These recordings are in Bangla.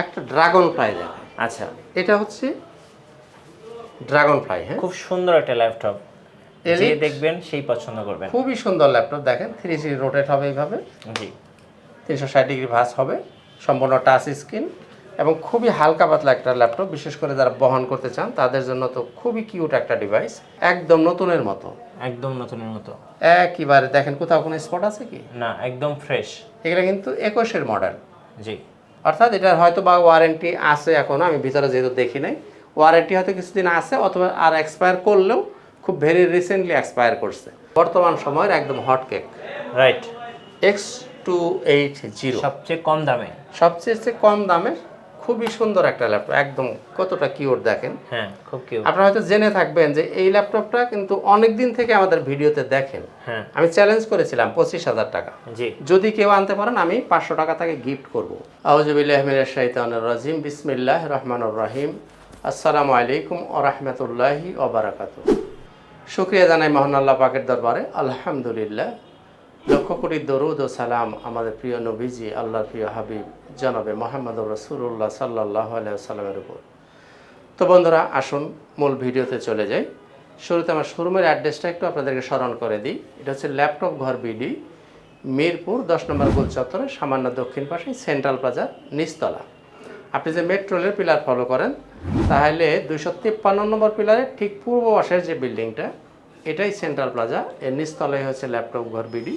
একটা ড্রাগন ফ্লাই দেখেন আচ্ছা। এটা হচ্ছে ড্রাগন ফ্লাই হ্যাঁ? খুব সুন্দর একটা ল্যাপটপ যে দেখবেন সেই পছন্দ করবেন। খুবই সুন্দর ল্যাপটপ দেখেন থ্রি সি রোটেট হবে এইভাবে। জি। তিনশো ষাট ডিগ্রি ভাস হবে সম্পূর্ণ টাচ স্ক্রিন এবং খুবই হালকা পাতলা একটা ল্যাপটপ বিশেষ করে যারা বহন করতে চান তাদের জন্য তো খুবই কিউট একটা ডিভাইস একদম নতুনের মতো। একদম নতুনের মতো। একেবারে দেখেন কোথাও কোনো স্পট আছে কি? না একদম ফ্রেশ এগুলো কিন্তু একুশের মডেল জি। অর্থাৎ এটার হয়তো বা ওয়ারেন্টি আছে এখনও আমি ভিতরে যেহেতু দেখি নাই। ওয়ারেন্টি হয়তো কিছুদিন আছে অথবা আর এক্সপায়ার করলেও খুব ভেরি রিসেন্টলি এক্সপায়ার করছে। বর্তমান সময়ের একদম hot cake right X two eight zero সবচেয়ে কম দামে। সবচেয়ে চেয়ে কম দামে। খুবই সুন্দর একটা ল্যাপটপ একদম কতটা কিউট দেখেন। হ্যাঁ খুব কিউ আপনারা হয়তো জেনে থাকবেন যে এই ল্যাপটপটা কিন্তু অনেক দিন থেকে আমাদের ভিডিওতে দেখেন। হ্যাঁ। আমি চ্যালেঞ্জ করেছিলাম পঁচিশ হাজার টাকা। জি। যদি কেউ আনতে পারেন আমি পাঁচশো টাকা তাকে গিফট করব। আউজবিল্লাহমির শাহিতানুর রাজিম। বিসমিল্লাহ রহমানুর রহিম। আসসালামু আলাইকুম ও রহমতুল্লাহি ওবরাকাত শুক্রিয়া জানাই মহান আল্লাহ পাকের দরবারে। আলহামদুলিল্লাহ। লক্ষ কোটি দরুদ ও সালাম আমাদের প্রিয় নবীজি, আল্লাহর প্রিয় হাবিব, জনাবে মোহাম্মদ রসুল্লাহ সাল্লাহ সাল্লামের উপর। তো বন্ধুরা, আসুন মূল ভিডিওতে চলে যাই। শুরুতে আমার শোরুমের অ্যাড্রেসটা একটু আপনাদেরকে স্মরণ করে দিই। এটা হচ্ছে ল্যাপটপ ঘর বিডি, মিরপুর, দশ নম্বর গোল চত্বরে, সামান্য দক্ষিণ পাশে সেন্ট্রাল প্লাজার নিচতলা। আপনি যে মেট্রো রেলের পিলার ফলো করেন, তাহলে দুইশো তিপ্পান্ন নম্বর পিলারের ঠিক পূর্ব পাশের যে বিল্ডিংটা, এটাই সেন্ট্রাল প্লাজা, এর নিচতলায় হচ্ছে ল্যাপটপ ঘর বিডি।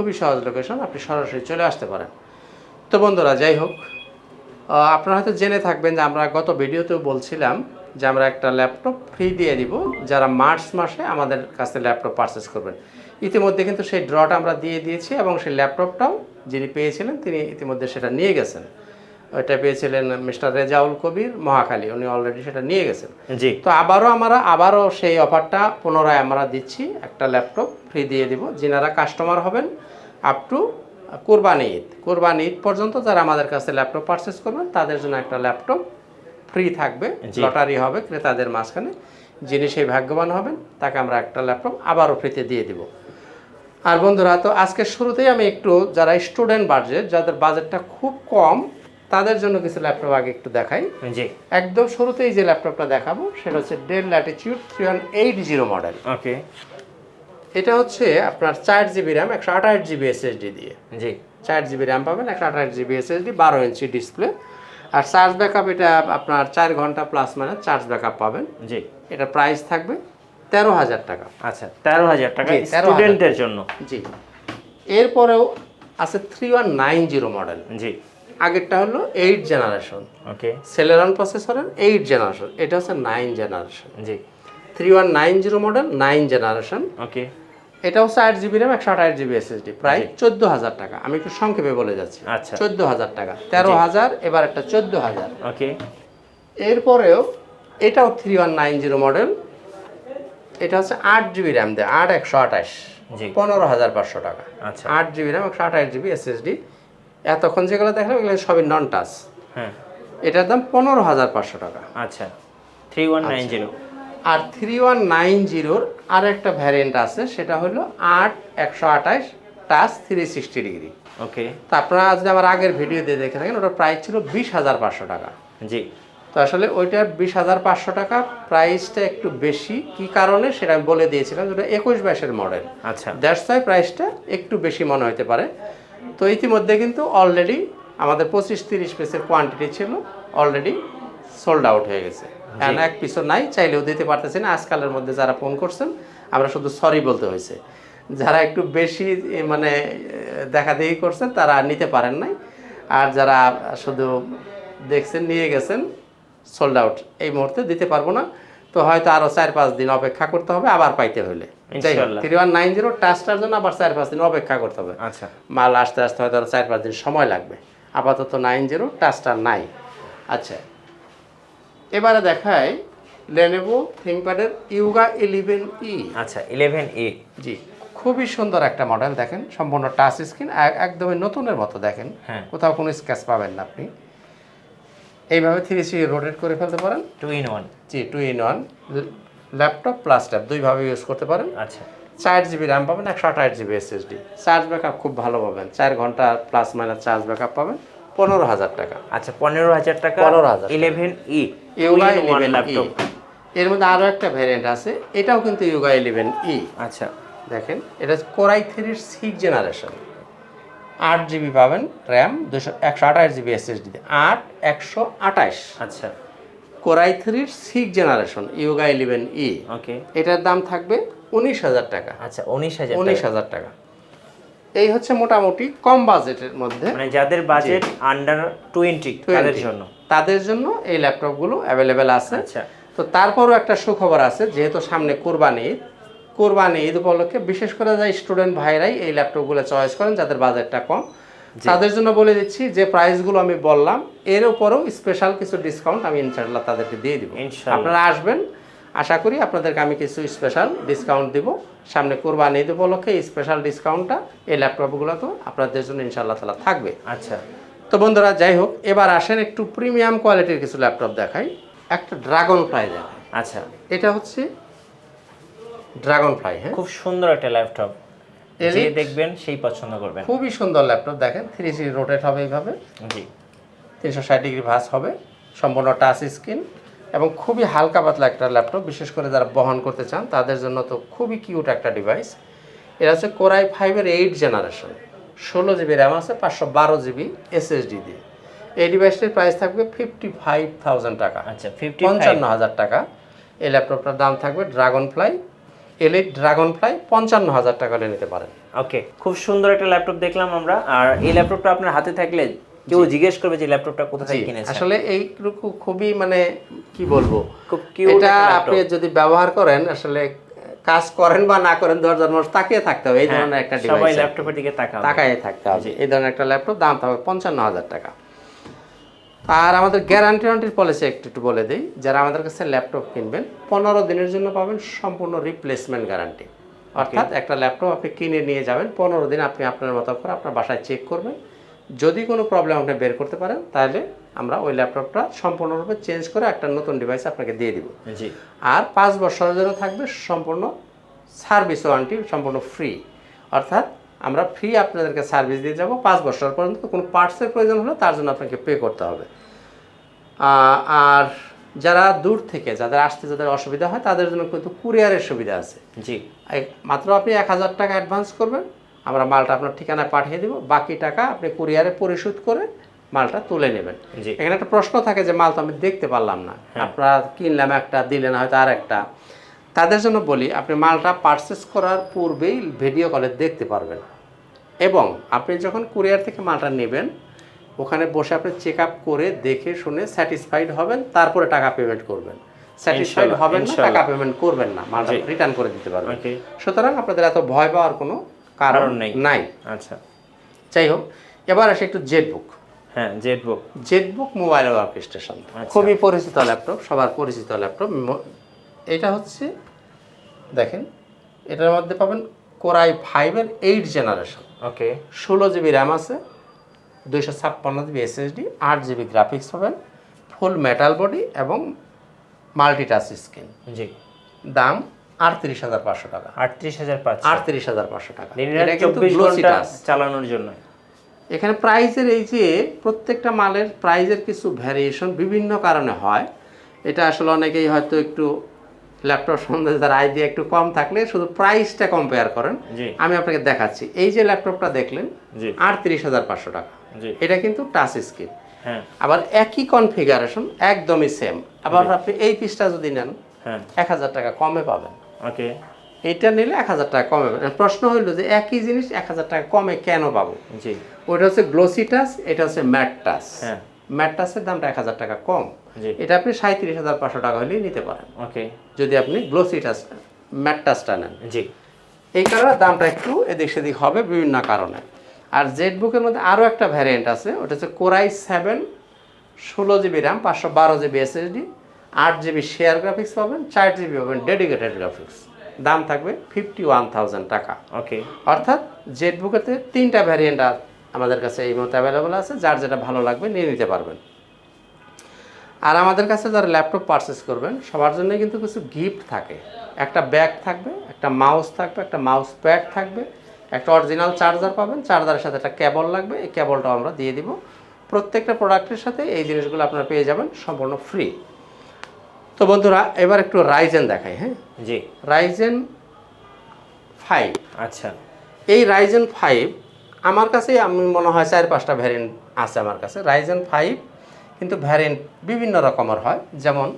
খুবই সহজ লোকেশন আপনি সরাসরি চলে আসতে পারেন। তো বন্ধুরা যাই হোক আপনারা হয়তো জেনে থাকবেন যে আমরা গত ভিডিওতেও বলছিলাম যে আমরা একটা ল্যাপটপ ফ্রি দিয়ে দিব যারা মার্চ মাসে আমাদের কাছে ল্যাপটপ পারচেস করবেন। ইতিমধ্যে কিন্তু সেই ড্রটা আমরা দিয়ে দিয়েছি এবং সেই ল্যাপটপটাও যিনি পেয়েছিলেন তিনি ইতিমধ্যে সেটা নিয়ে গেছেন। ওইটা পেয়েছিলেন মিস্টার রেজাউল কবির মহাখালী উনি অলরেডি সেটা নিয়ে গেছেন। জি। তো আবারও আমরা আবারও সেই অফারটা পুনরায় আমরা দিচ্ছি একটা ল্যাপটপ ফ্রি দিয়ে দিব। যিনারা কাস্টমার হবেন আপ টু কোরবানি ঈদ কোরবানি ঈদ পর্যন্ত যারা আমাদের কাছে ল্যাপটপ পারচেস করবেন তাদের জন্য একটা ল্যাপটপ ফ্রি থাকবে লটারি হবে ক্রেতাদের মাঝখানে। যিনি সেই ভাগ্যবান হবেন তাকে আমরা একটা ল্যাপটপ আবারও ফ্রিতে দিয়ে দিব। আর বন্ধুরা তো আজকের শুরুতেই আমি একটু যারা স্টুডেন্ট বাজেট যাদের বাজেটটা খুব কম তাদের জন্য কিছু ল্যাপটপ আগে একটু দেখাই। জি। একদম শুরুতেই যে ল্যাপটপটা দেখাবো সেটা হচ্ছে Dell Latitude three one eight zero model okay এটা হচ্ছে আপনার চার জিবি র্যাম একশো আঠাশ জিবি এসএসডি দিয়ে। জি। চার জিবি র্যাম পাবেন একশো আঠাশ জিবি এসএসডি বারো ইঞ্চি ডিসপ্লে আর চার্জ ব্যাকআপ এটা আপনার চার ঘণ্টা প্লাস মানে চার্জ ব্যাকআপ পাবেন। জি। এটা প্রাইস থাকবে তেরো হাজার টাকা। আচ্ছা তেরো হাজার টাকা জি, 13,000 স্টুডেন্টের জন্য। জি। এরপরেও আছে three one nine zero model জি। আগেরটা হলো এইট জেনারেশন ওকে। সেলেরন প্রসেসরের এইট জেনারেশন এটা হচ্ছে নাইন জেনারেশন জি। Three one nine zero model nine generation okay. এটা হচ্ছে আট জিবি র্যাম একশো আঠাশ জিবি এসএসডি প্রায় চোদ্দ হাজার টাকা। আমি একটু সংক্ষেপে বলে যাচ্ছি। আচ্ছা। চোদ্দ হাজার টাকা। তেরো হাজার এবার একটা চোদ্দ হাজার। ওকে। এরপরেও এটাও three one nine zero model এটা হচ্ছে আট জিবি র্যাম দেয় আট একশো আঠাশ। পনেরো হাজার পাঁচশো টাকা। আচ্ছা। আট জিবি র্যাম একশো আঠাশ জিবি এসএসডি এতক্ষণ যেগুলো দেখলাম এগুলো সবই নন টাচ হ্যাঁ। এটার দাম পনেরো হাজার পাঁচশো টাকা। আচ্ছা। থ্রি ওয়ান নাইন জিরো আর থ্রি ওয়ান নাইন জিরোর আর একটা ভ্যারিয়েন্ট আছে সেটা হলো আট একশো আঠাশ touch three sixty degree okay তো আপনারা যদি আমার আগের ভিডিও দিয়ে দেখে থাকেন ওটার প্রাইস ছিল বিশ হাজার পাঁচশো টাকা। জি। তো আসলে ওইটার বিশ হাজার পাঁচশো টাকা প্রাইসটা একটু বেশি। কি কারণে? সেটা আমি বলে দিয়েছিলাম যেটা একুশ বাইশের মডেল আচ্ছা। দ্যাটস ওয়াই প্রাইসটা একটু বেশি মনে হতে পারে। তো ইতিমধ্যে কিন্তু অলরেডি আমাদের পঁচিশ তিরিশ পিসের কোয়ান্টিটি ছিল অলরেডি সোল্ড আউট হয়ে গেছে। এখন এক পিছন নাই? চাইলেও দিতে পারতেছি না। আজকালের মধ্যে যারা ফোন করছেন আমরা শুধু সরি বলতে হয়েছে। যারা একটু বেশি মানে দেখা দেখি করছেন তারা নিতে পারেন নাই। আর যারা শুধু দেখছেন নিয়ে গেছেন সোল্ড আউট এই মুহূর্তে দিতে পারব না। তো হয়তো আরও চার পাঁচ দিন অপেক্ষা করতে হবে আবার পাইতে হলে। থ্রি ওয়ান নাইন জিরো টাচটার জন্য আবার চার পাঁচ দিন অপেক্ষা করতে হবে। আচ্ছা। মাল আসতে আসতে হয়তো আরও চার পাঁচ দিন সময় লাগবে। আপাতত নাইন জিরো টাচটা নাই। আচ্ছা। এবারে দেখায় লেনেভো থিঙ্কপ্যাডের ইউগা ইলেভেন ই আচ্ছা ইলেভেন এ জি খুবই সুন্দর একটা মডেল দেখেন সম্পূর্ণ টাচ স্ক্রিন একদমই নতুনের মতো দেখেন। হ্যাঁ। কোথাও কোনো স্ক্যাচ পাবেন না আপনি। এইভাবে থ্রি সি রোটেট করে ফেলতে পারেন। Two in one G two in one laptop plus tab দুইভাবে ইউজ করতে পারেন। আচ্ছা। চার জিবি র্যাম পাবেন একশো আঠাশ জিবি এসএসডি চার্জ ব্যাকআপ খুব ভালো পাবেন। চার ঘণ্টা প্লাস মাইনাস চার্জ ব্যাকআপ পাবেন। পনেরো হাজার টাকা। আচ্ছা পনেরো হাজার টাকা 15,000 eleven e Yoga eleven laptop এর মধ্যে আরও একটা ভ্যারিয়েন্ট আছে এটাও কিন্তু ইউগা ইলেভেন ই আচ্ছা। দেখেন এটা কোরাই থ্রির সিক্স জেনারেশন আট জিবি পাবেন র্যাম দুশো একশো আঠাশ জিবি এসএসডি আট একশো আঠাশ। আচ্ছা। কোরাই থ্রির six generation Yoga eleven e okay এটার দাম থাকবে উনিশ হাজার টাকা। আচ্ছা উনিশ হাজার উনিশ হাজার টাকা। এই হচ্ছে মোটামুটি কম বাজেটের মধ্যে। মানে যাদের বাজেট আন্ডার টোয়েন্টি তাদের জন্য। তাদের জন্য এই ল্যাপটপগুলো অ্যাভেলেবেল আছে। আচ্ছা। তো তারপরও একটা সুখবর আছে যেহেতু সামনে কোরবানি ঈদ কোরবানি ঈদ উপলক্ষে বিশেষ করে যারা স্টুডেন্ট ভাইরাই এই ল্যাপটপগুলো চয়েস করেন যাদের বাজেটটা কম তাদের জন্য বলে দিচ্ছি যে প্রাইসগুলো আমি বললাম এর উপরেও স্পেশাল কিছু ডিসকাউন্ট আমি ইনশাআল্লাহ তাদেরকে দিয়ে দিব। আপনারা আসবেন আশা করি আপনাদেরকে আমি কিছু স্পেশাল ডিসকাউন্ট দিব। সামনে কোরবানি ঈদ উপলক্ষে এই স্পেশাল ডিসকাউন্টটা এই ল্যাপটপগুলো তো আপনাদের জন্য ইনশাআল্লাহ তালা থাকবে। আচ্ছা। তো বন্ধুরা যাই হোক এবার আসেন একটু প্রিমিয়াম কোয়ালিটির কিছু ল্যাপটপ দেখাই। একটা ড্রাগন ফ্লাই দেখাই। আচ্ছা এটা হচ্ছে ড্রাগন ফ্লাই হ্যাঁ? খুব সুন্দর একটা ল্যাপটপ? যে দেখবেন সেই পছন্দ করবেন। খুবই সুন্দর ল্যাপটপ দেখেন থ্রি সি রোটেট হবে এইভাবে। জি। তিনশো ষাট ডিগ্রি ভাস হবে। সম্পূর্ণ টাচ স্ক্রিন এবং খুবই হালকা পাতলা একটা ল্যাপটপ বিশেষ করে যারা বহন করতে চান তাদের জন্য তো খুবই কিউট একটা ডিভাইস এটা হচ্ছে কোরাই ফাইভের এইট জেনারেশন ষোলো জিবি র্যাম আছে পাঁচশো বারো জিবি এসএসডি দিয়ে। এই ডিভাইসটির প্রাইস থাকবে ফিফটি ফাইভ থাউজেন্ড টাকা। আচ্ছা ফিফটি পঞ্চান্ন হাজার টাকা। এই ল্যাপটপটার দাম থাকবে Dragonfly Elite Dragonfly পঞ্চান্ন হাজার টাকা নিতে পারেন। ওকে খুব সুন্দর একটা ল্যাপটপ দেখলাম আমরা। আর এই ল্যাপটপটা আপনার হাতে থাকলে কেউ জিজ্ঞেস করবে যে ল্যাপটপটা কোথা থেকে কিনেছেন। আসলে এইটুকু খুবই মানে কি বলব? খুব কিউট এটা আপনি যদি ব্যবহার করেন আসলে কাজ করেন বা না করেন দশজন মানুষ তাকিয়ে থাকতে হবে। এই ধরনের একটা হ্যাঁ, সবাই ল্যাপটপের দিকে তাকাবে তাকায় থাকতে হবে। এই ধরনের একটা ল্যাপটপ দাম থাকবে পঞ্চান্ন হাজার টাকা। আর আমাদের গ্যারান্টি ওয়ারেন্টির পলিসি একটু একটু বলে দিই। যারা আমাদের কাছে ল্যাপটপ কিনবেন পনেরো দিনের জন্য পাবেন সম্পূর্ণ রিপ্লেসমেন্ট গ্যারান্টি অর্থাৎ একটা ল্যাপটপ আপনি কিনে নিয়ে যাবেন পনেরো দিন আপনি আপনার মতো করে আপনার বাসায় চেক করবেন। যদি কোনো প্রবলেম আপনি বের করতে পারেন তাহলে আমরা ওই ল্যাপটপটা সম্পূর্ণরূপে চেঞ্জ করে একটা নতুন ডিভাইস আপনাকে দিয়ে দিব। জি। আর পাঁচ বছরের জন্য থাকবে সম্পূর্ণ সার্ভিস ওয়ারেন্টি সম্পূর্ণ ফ্রি অর্থাৎ আমরা ফ্রি আপনাদেরকে সার্ভিস দিয়ে যাব। পাঁচ বছর পর্যন্ত কোনো পার্টসের প্রয়োজন হলে তার জন্য আপনাকে পে করতে হবে। আর যারা দূর থেকে যাদের আসতে যাদের অসুবিধা হয় তাদের জন্য কিন্তু কুরিয়ারের সুবিধা আছে। জি। মাত্র আপনি এক হাজার টাকা অ্যাডভান্স করবেন। আমরা মালটা আপনার ঠিকানায় পাঠিয়ে দেবো বাকি টাকা আপনি কুরিয়ারে পরিশোধ করে মালটা তুলে নেবেন। এখানে একটা প্রশ্ন থাকে যে মাল তো আমি দেখতে পারলাম না। আপনারা কিনলাম একটা দিলেন হয়তো আর একটা। তাদের জন্য বলি আপনি মালটা পারচেস করার পূর্বেই ভিডিও কলে দেখতে পারবেন। এবং আপনি যখন কুরিয়ার থেকে মালটা নেবেন ওখানে বসে আপনি চেক আপ করে দেখে শুনে স্যাটিসফাইড হবেন তারপরে টাকা পেমেন্ট করবেন। স্যাটিসফাইড হবেন না টাকা পেমেন্ট করবেন না মালটা রিটার্ন করে দিতে পারবেন। সুতরাং আপনাদের এত ভয় পাওয়ার কোনো কারণ নেই। নাই। আচ্ছা। যাই হোক এবার আসে একটু জেট বুক হ্যাঁ ZBook ZBook mobile workstation আচ্ছা। খুবই পরিচিত ল্যাপটপ সবার পরিচিত ল্যাপটপ। এটা হচ্ছে দেখেন এটার মধ্যে পাবেন কোরাই ফাইভের এইট জেনারেশন ওকে। ষোলো জিবি র্যাম আছে দুইশো ছাপ্পান্ন জিবি এসএসডি আট জিবি গ্রাফিক্স পাবেন ফুল মেটাল বডি এবং মাল্টিটাচ স্ক্রিন জি। দাম আটত্রিশ হাজার পাঁচশো টাকা। আটত্রিশ হাজার আটত্রিশ হাজার পাঁচশো টাকা। এটা কিন্তু। চালানোর জন্য। এখানে প্রাইজের এই যে প্রত্যেকটা মালের প্রাইজের কিছু ভ্যারিয়েশন বিভিন্ন কারণে হয়। এটা আসলে অনেকেই হয়তো একটু ল্যাপটপ সম্বন্ধে তার আইডিয়া একটু কম থাকলে শুধু প্রাইসটা কম্পেয়ার করেন। আমি আপনাকে দেখাচ্ছি। এই যে ল্যাপটপটা দেখলেন আটত্রিশ হাজার পাঁচশো টাকা। এটা কিন্তু টাচ স্ক্রিন হ্যাঁ। আবার একই কনফিগারেশন একদমই সেম আবার আপনি এই পিসটা যদি নেন হ্যাঁ। এক হাজার টাকা কমে পাবেন। ওকে। এইটা নিলে এক হাজার টাকা কমে প্রশ্ন হইল যে একই জিনিস এক হাজার টাকা কমে কেন পাবো? জি। ওইটা হচ্ছে গ্লোসি টাচ এটা হচ্ছে ম্যাট টাচ হ্যাঁ। ম্যাট টাচের দামটা এক হাজার টাকা কম। এটা আপনি সাঁত্রিশ হাজার পাঁচশো টাকা হলেই নিতে পারেন। ওকে। যদি আপনি গ্লোসি টাচ ম্যাট টাচটা নেন। জি। এই কারণে দামটা একটু এদিক সেদিক হবে বিভিন্ন কারণে। আর জেড বুকের মধ্যে আরও একটা ভ্যারিয়েন্ট আছে ওটা হচ্ছে কোরাই সেভেন ষোলো জিবি র্যাম পাঁচশো বারো জিবি এসএসডি আট জিবি শেয়ার গ্রাফিক্স পাবেন চার জিবি পাবেন ডেডিকেটেড গ্রাফিক্স দাম থাকবে ফিফটি ওয়ান থাউজেন্ড টাকা। ওকে অর্থাৎ জেট বুকেতে তিনটা ভ্যারিয়েন্ট আমাদের কাছে এই মতো অ্যাভেলেবল আছে যার যেটা ভালো লাগবে নিয়ে নিতে পারবেন। আর আমাদের কাছে যারা ল্যাপটপ পারচেস করবেন সবার জন্য কিন্তু কিছু গিফট থাকে। একটা ব্যাগ থাকবে একটা মাউস থাকবে একটা মাউস প্যাড থাকবে একটা অরিজিনাল চার্জার পাবেন চার্জারের সাথে একটা কেবল লাগবে এই কেবলটাও আমরা দিয়ে দিব। প্রত্যেকটা প্রোডাক্টের সাথে এই জিনিসগুলো আপনারা পেয়ে যাবেন সম্পূর্ণ ফ্রি তো বন্ধুরা এবার একটু রাইজেন দেখাই হ্যাঁ? জি। Ryzen five. আচ্ছা। এই রাইজেন ফাইভ আমার কাছে আমি মনে হয় চার পাঁচটা ভ্যারিয়েন্ট আছে আমার কাছে। রাইজেন ফাইভ কিন্তু ভ্যারিয়েন্ট বিভিন্ন রকমের হয়। যেমন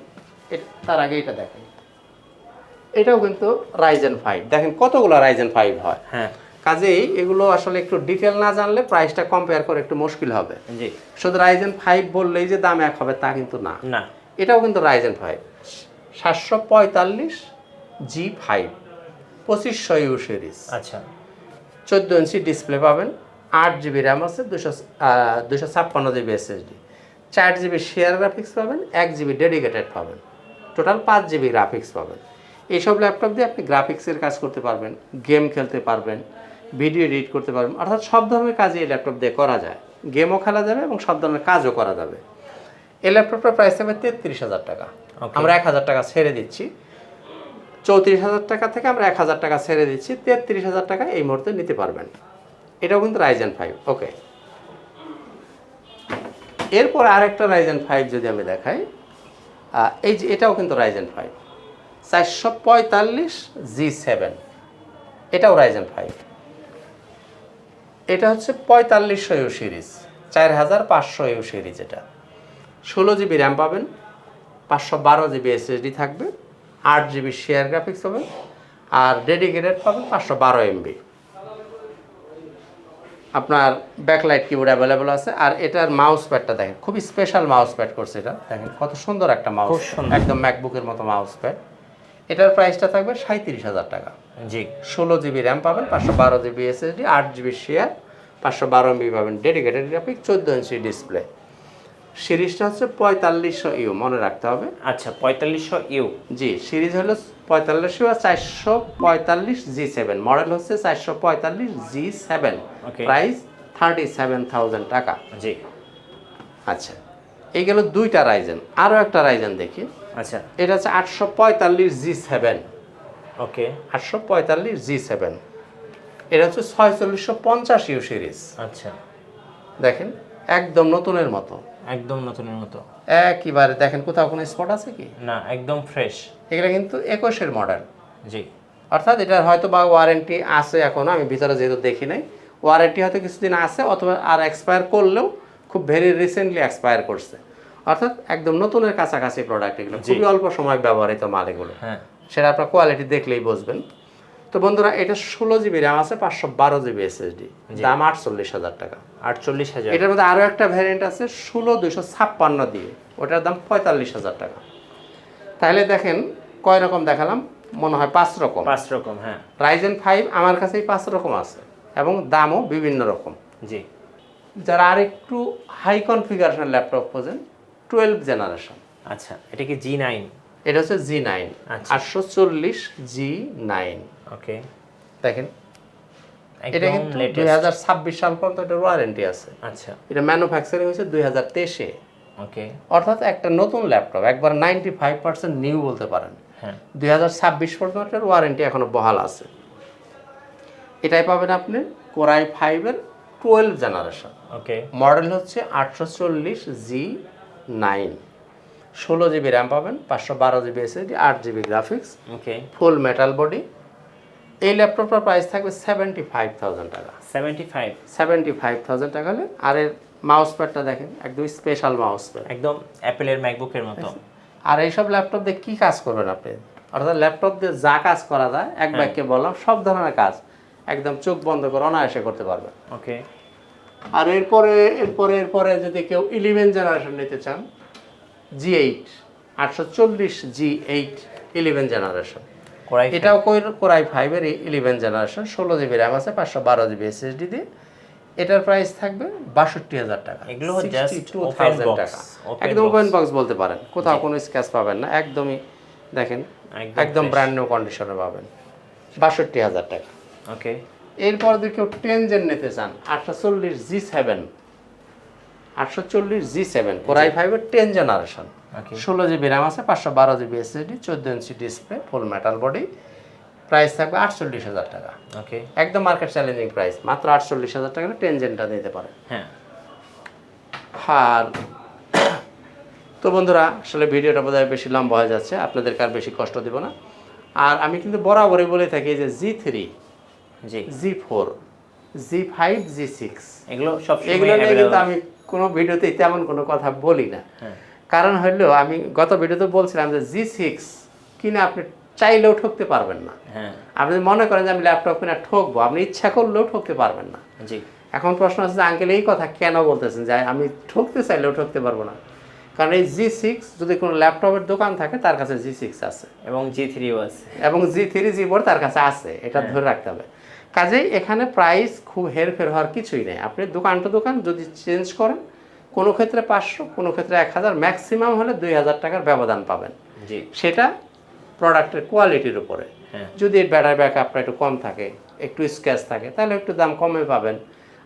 তার আগে এটা দেখেন। এটাও কিন্তু রাইজেন ফাইভ। দেখেন কতগুলো রাইজেন ফাইভ হয়। হ্যাঁ। কাজেই এগুলো আসলে একটু ডিটেল না জানলে প্রাইসটা কম্পেয়ার করে একটু মুশকিল হবে। জি। শুধু রাইজেন ফাইভ বললেই যে দাম এক হবে তা কিন্তু না। না। এটাও কিন্তু রাইজেন ফাইভ। সাতশো পঁয়তাল্লিশ জি ফাইভ পঁচিশশো ইউ সিরিজ। আচ্ছা। চোদ্দ ইঞ্চি ডিসপ্লে পাবেন আট জিবি র্যাম আছে দুশো দুশো ছাপ্পান্ন জিবি এসএসডি চার জিবি শেয়ার গ্রাফিক্স পাবেন এক জিবি ডেডিকেটেড পাবেন। টোটাল পাঁচ জিবি গ্রাফিক্স পাবেন। এইসব ল্যাপটপ দিয়ে আপনি গ্রাফিক্সের কাজ করতে পারবেন গেম খেলতে পারবেন ভিডিও এডিট করতে পারবেন অর্থাৎ সব ধরনের কাজই এই ল্যাপটপ দিয়ে করা যায়। গেমও খেলা যাবে এবং সব ধরনের কাজও করা যাবে। এই ল্যাপটপটার প্রাইস হবে তেত্রিশ হাজার টাকা। আমরা এক হাজার টাকা ছেড়ে দিচ্ছি। চৌত্রিশ হাজার টাকা থেকে আমরা এক হাজার টাকা ছেড়ে দিচ্ছি। তেত্রিশ হাজার টাকা এই মুহূর্তে নিতে পারবেন। এটাও কিন্তু রাইজেন ফাইভ ওকে এরপর আরেকটা রাইজেন ফাইভ যদি আমি দেখাই এই যে এটাও কিন্তু রাইজেন ফাইভ চারশো পঁয়তাল্লিশ জি সেভেন এটাও রাইজেন ফাইভ এটা হচ্ছে পঁয়তাল্লিশশো ইউ সিরিজ চার হাজার পাঁচশো ইউ সিরিজ এটা। ষোলো জিবি র্যাম পাবেন পাঁচশো বারো জিবি এসএসডি থাকবে আট জিবি শেয়ার গ্রাফিক্স হবে আর ডেডিকেটেড পাবেন পাঁচশো বারো এমবি আপনার ব্যাকলাইট কিবোর্ড অ্যাভেলেবল আছে আর এটার মাউস প্যাডটা দেখেন খুবই স্পেশাল মাউস প্যাড করছে এটা দেখেন কত সুন্দর একটা মাউস সুন্দর। একদম ম্যাকবুকের মতো মাউস প্যাড এটার প্রাইসটা থাকবে সাঁত্রিশ হাজার টাকা। জি। ষোলো জিবি র্যাম পাবেন পাঁচশো বারো জিবি এসএসডি আট জিবি শেয়ার পাঁচশো বারো এমবি পাবেন ডেডিকেটেড গ্রাফিক চোদ্দ ইঞ্চি ডিসপ্লে সিরিজটা হচ্ছে পঁয়তাল্লিশশো ইউ মনে রাখতে হবে। আচ্ছা পঁয়তাল্লিশশো ইউ। জি সিরিজ হলো পঁয়তাল্লিশশো আর চারশো পঁয়তাল্লিশ জি সেভেন। মডেল হচ্ছে চারশো পঁয়তাল্লিশ G seven. Price thirty seven thousand টাকা। জি। আচ্ছা এই গেল দুইটা রাইজেন। আরও একটা রাইজেন দেখি। আচ্ছা। এটা হচ্ছে আটশো পঁয়তাল্লিশ জি সেভেন। ওকে আটশো পঁয়তাল্লিশ জি সেভেন। এটা হচ্ছে ছয়চল্লিশশো পঞ্চাশ ইউ সিরিজ। আচ্ছা। দেখেন। একদম নতুনের মতো। একদম নতুনের মতো। একইবারে দেখেন কোথাও কোনো স্পট আছে কি? না একদম ফ্রেশ এগুলো কিন্তু একুশের মডেল জি। অর্থাৎ এটার হয়তো বা ওয়ারেন্টি আছে এখনও আমি ভিতরে যেহেতু দেখি নাই। ওয়ারেন্টি হয়তো কিছুদিন আছে অথবা আর এক্সপায়ার করলেও খুব ভেরি রিসেন্টলি এক্সপায়ার করছে। অর্থাৎ একদম নতুনের কাছাকাছি প্রোডাক্ট এগুলো। খুবই অল্প সময় ব্যবহৃত মাল এগুলো। হ্যাঁ। সেটা আপনার কোয়ালিটি দেখলেই বুঝবেন। তো বন্ধুরা এটা ষোলো জিবি র্যাম আছে পাঁচশো বারো জিবি এসএসডি দাম আটচল্লিশ হাজার টাকা। আটচল্লিশ হাজার। এটার মধ্যে আরও একটা ভ্যারিয়েন্ট আছে ষোলো দুশো ছাপ্পান্ন দিয়ে ওটার দাম পঁয়তাল্লিশ হাজার টাকা। তাহলে দেখেন কয় রকম দেখালাম? মনে হয় পাঁচ রকম। পাঁচ রকম হ্যাঁ। রাইজেন ফাইভ আমার কাছেই পাঁচ রকম আছে এবং দামও বিভিন্ন রকম। জি। যারা আর একটু হাই কনফিগারেশন ল্যাপটপ খোঁজেন টুয়েলভ জেনারেশন আচ্ছা এটা কি জি নাইন এটা হচ্ছে জি নাইন আচ্ছা। আটশো চল্লিশ জি নাইন ওকে দেখেন এটা কিন্তু দুই হাজার ছাব্বিশ সাল পর্যন্ত এটার ওয়ারেন্টি আছে। আচ্ছা। এটা ম্যানুফ্যাকচারিং হয়েছে দুই হাজার তেইশে। ওকে অর্থাৎ একটা নতুন ল্যাপটপ একবার নাইনটি ফাইভ পার্সেন্ট নিউ বলতে পারেন। হ্যাঁ। দুই হাজার ছাব্বিশ পর্যন্ত এটার ওয়ারেন্টি এখনও বহাল আছে। এটাই পাবেন আপনি কোরাই ফাইভের টুয়েলভ জেনারেশন ওকে মডেল হচ্ছে আটশো চল্লিশ জি নাইন। ষোলো জিবি র্যাম পাবেন পাঁচশো বারো জিবি এসএসডি আট GB graphics okay full metal body এই ল্যাপটপটার প্রাইস থাকবে সেভেন্টি ফাইভ থাউজেন্ড টাকা। Seventy five seventy five thousand টাকা হলে আর এর মাউস প্যাডটা দেখেন একদম স্পেশাল মাউস প্যাড একদম অ্যাপেলের ম্যাকবুকের মতো। আর এইসব ল্যাপটপ দিয়ে কী কাজ করবেন আপনি? অর্থাৎ ল্যাপটপ দিয়ে যা কাজ করা যায় এক বাক্যে বললাম সব ধরনের কাজ। একদম চোখ বন্ধ করে অনায়াসে করতে পারবেন। ওকে। আর এরপরে এরপরে এরপরে যদি কেউ ইলেভেন জেনারেশন নিতে চান জি এইট আটশো চল্লিশ জি এইট ইলেভেন জেনারেশন এটাও কোরাই ফাইভের ইলেভেন জেনারেশন ষোলো জিবি র্যাম আছে পাঁচশো বারো জিবি এসএসডি দিয়ে এটার প্রাইস থাকবে বাষট্টি হাজার টাকা। এগুলো just 62,000 open box, টাকা। একদম ওপেন বক্স বলতে পারেন। কোথাও কোনো স্ক্যাচ পাবেন না। একদমই দেখেন একদম ব্র্যান্ড নিউ কন্ডিশনে পাবেন। বাষট্টি হাজার টাকা। ওকে। এরপর যদি কেউ টেন জেন নিতে চান আটশো চল্লিশ জি সেভেন আটশো চল্লিশ জি সেভেন কোরাই ফাইভের টেন জেনারেশন ষোলো জিবি র্যাম আছে পাঁচশো বারো জিবি এসএসডি চোদ্দ ইঞ্চি display full metal body price থাকবে আটচল্লিশ হাজার টাকা। ওকে একদম মার্কেট চ্যালেঞ্জিং প্রাইস মাত্র আটচল্লিশ হাজার টাকা টেন জেনটা নিতে পারে। হ্যাঁ। আর তো বন্ধুরা আসলে ভিডিওটা বোধহয় বেশি লম্বা হয়ে যাচ্ছে আপনাদেরকে আর বেশি কষ্ট দেব না। আর আমি কিন্তু বরাবরই বলে থাকি যে G three G. G four G five G six এগুলো সব এগুলো নিয়ে কিন্তু আমি কোনো ভিডিওতে তেমন কোনো কথা বলি না। হ্যাঁ। কারণ হলো আমি গত ভিডিওতে বলছিলাম যে জি সিক্স কিনে আপনি চাইলেও ঠকতে পারবেন না। হ্যাঁ। আপনি যদি মনে করেন যে আমি ল্যাপটপ কিনে ঠকবো আপনি ইচ্ছা করলেও ঠকতে পারবেন না। জি। এখন প্রশ্ন আছে যে আঙ্কেল এই কথা কেন বলতেছেন যে আমি ঠকতে চাইলেও ঠকতে পারব না? কারণ এই জি সিক্স যদি কোনো ল্যাপটপের দোকান থাকে তার কাছে জি সিক্স আছে। এবং জি থ্রিও আছে। এবং জি থ্রি জি ফোর তার কাছে আছে এটা ধরে রাখতে হবে। কাজেই এখানে প্রাইস খুব হেরফের হওয়ার কিছুই নেই। আপনি দোকান টু দোকান যদি চেঞ্জ করেন কোনো ক্ষেত্রে পাঁচশো কোনো ক্ষেত্রে এক হাজার ম্যাক্সিমাম হলে দুই হাজার টাকার ব্যবধান পাবেন। জি। সেটা প্রোডাক্টের কোয়ালিটির উপরে। হ্যাঁ। যদি ব্যাটারি ব্যাক আপটা একটু কম থাকে একটু স্ক্র্যাচ থাকে তাহলে একটু দাম কমে পাবেন।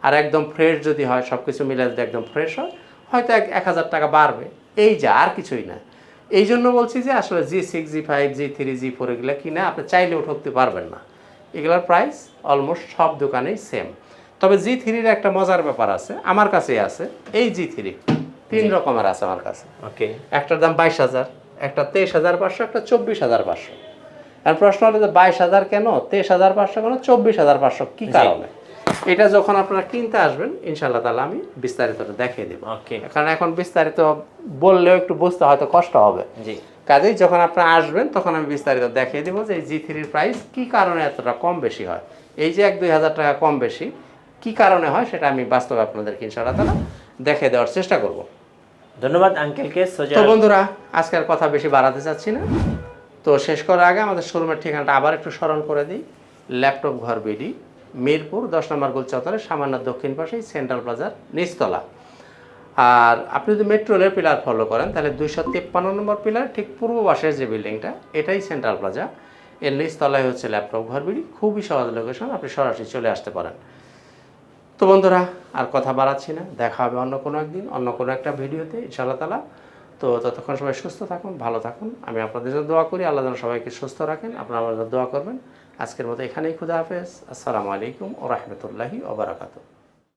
আর একদম ফ্রেশ যদি হয় সব কিছু মিলে যদি একদম ফ্রেশ হয় হয়তো এক এক হাজার টাকা বাড়বে। এই যা আর কিছুই না। এই জন্য বলছি যে আসলে G six G five G three G four এগুলো কিনে আপনি চাইলেও ঠকতে পারবেন না। এগুলোর প্রাইস অলমোস্ট সব দোকানেই সেম তবে জি থ্রির একটা মজার ব্যাপার আছে আমার কাছেই আছে। এই জি থ্রি তিন রকমের আছে আমার কাছে। ওকে। একটার দাম বাইশ হাজার একটা তেইশ হাজার পাঁচশো একটা চব্বিশ হাজার পাঁচশো। আর প্রশ্ন হলো যে বাইশ হাজার কেন? তেইশ হাজার পাঁচশো কেন? চব্বিশ হাজার পাঁচশো কী কারণে? এটা যখন আপনারা কিনতে আসবেন ইনশাল্লাহ তাহলে আমি বিস্তারিত দেখিয়ে দেবো। ওকে। কারণ এখন বিস্তারিত বললেও একটু বুঝতে হয়তো কষ্ট হবে। জি। কাজেই যখন আপনারা আসবেন তখন আমি বিস্তারিত দেখিয়ে দেবো যে এই জি থ্রির প্রাইস কী কারণে এতটা কম বেশি হয়। এই যে এক দুই হাজার টাকা কম বেশি কী কারণে হয় সেটা আমি বাস্তবে আপনাদেরকে ইনশাল্লাহ তালা দেখিয়ে দেওয়ার চেষ্টা করব। ধন্যবাদ আঙ্কেলকে সোজা তো বন্ধুরা আজকের কথা বেশি বাড়াতে চাচ্ছি না। তো শেষ করার আগে আমাদের শোরুমের ঠিকানাটা আবার একটু স্মরণ করে দিই। ল্যাপটপ ঘর বিডি মিরপুর দশ নম্বর গোল চত্বরে সামান্য দক্ষিণ পাশেই সেন্ট্রাল প্লাজার নিচতলা। আর আপনি যদি মেট্রো রেল পিলার ফলো করেন তাহলে দুইশো তিপ্পান্ন নম্বর পিলার ঠিক পূর্ব পাশের যে বিল্ডিংটা এটাই সেন্ট্রাল প্লাজা এর নিচতলায় হচ্ছে ল্যাপটপ ঘর বিডি। খুবই সহজ লোকেশন আপনি সরাসরি চলে আসতে পারেন। তো বন্ধুরা, আর কথা বাড়াচ্ছি না। দেখা হবে অন্য কোনো একদিন, অন্য কোনো একটা ভিডিওতে, ইনশাআল্লাহ তালা তো ততক্ষণ সবাই সুস্থ থাকুন, ভালো থাকুন। আমি আপনাদের জন্য দোয়া করি, আল্লাহ যেন সবাইকে সুস্থ রাখেন। আপনারা আমার দোয়া করবেন। আজকের মতো এখানেই খুদা হাফেজ। আসসালামু আলাইকুম ও রহমতুল্লাহি ওবরাকাতু